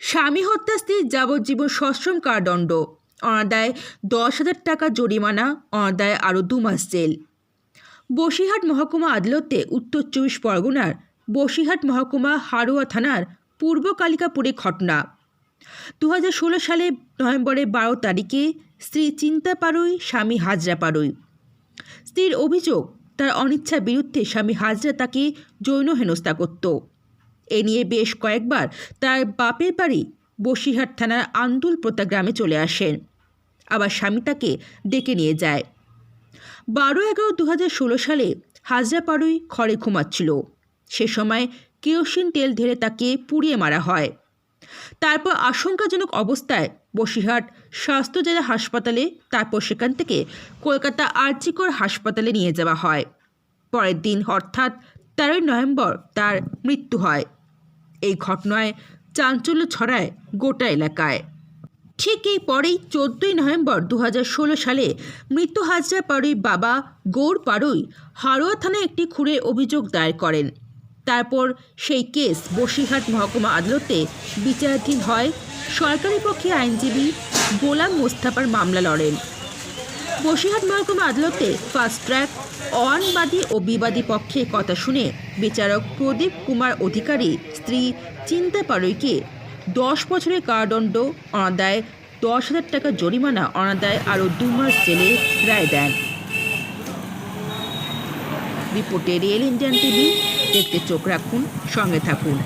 স্বামী হত্যা স্ত্রীর যাবজ্জীবন সশ্রম কারাদণ্ড। অনাদায় দশ হাজার টাকা জরিমানা, অনাদায় আরও দু মাস জেল। বসিরহাট মহকুমা আদালতে উত্তর চব্বিশ পরগনার বসিরহাট মহকুমা হারোয়া থানার পূর্ব কালিকাপুরে ঘটনা। দু ষোলো সালে নভেম্বরের বারো তারিখে স্ত্রী চিন্তা পারুই, স্বামী হাজরা পারুই। স্ত্রীর অভিযোগ, তার অনিচ্ছার বিরুদ্ধে স্বামী হাজরা তাকে যৌন হেনস্থা করত। এ নিয়ে বেশ কয়েকবার তার বাপের বাড়ি বসিরহাট থানার আন্দুল প্রতা গ্রামে চলে আসেন। আবার স্বামী তাকে ডেকে নিয়ে যায়। বারো এগারো দু হাজার ষোলো সালে হাজরা পাড়ুই ঘরে ঘুমাচ্ছিল। সে সময় কেরোসিন তেল ঢেলে তাকে পুড়িয়ে মারা হয়। তারপর আশঙ্কাজনক অবস্থায় বসিরহাট স্বাস্থ্য জেলা হাসপাতালে, তারপর সেখান থেকে কলকাতা আর্জিকর হাসপাতালে নিয়ে যাওয়া হয়। পরের দিন অর্থাৎ তেরোই নভেম্বর তার মৃত্যু হয়। এই ঘটনায় চাঞ্চল্য ছড়ায় গোটা এলাকায়। ঠিক এই পরেই চোদ্দই নভেম্বর দু হাজার ষোলো সালে মৃত হাজরা পাড়ুই বাবা গৌর পাড়ুই হারোয়া থানায় একটি খুঁড়ে অভিযোগ দায়ের করেন। তারপর সেই কেস বসিরহাট মহকুমা আদালতে বিচারাধীন হয়। সরকারি পক্ষে আইনজীবী গোলাম মোস্তাফার মামলা লড়েন। বসিরহাট মহকুমা আদালতে ফাস্ট ট্র্যাক অনবাদী ও বিবাদী পক্ষে কথা শুনে বিচারক প্রদীপ কুমার অধিকারী স্ত্রী চিন্তা পাড়ুইকে দশ বছরের কারাদণ্ড, অনাদায় দশ হাজার টাকা জরিমানা, অনাদায় আরও দু মাস জেলে রায় দেন। রিপোর্টে রিয়েল ইন্ডিয়ান টিভি দেখতে চোখ রাখুন, সঙ্গে থাকুন।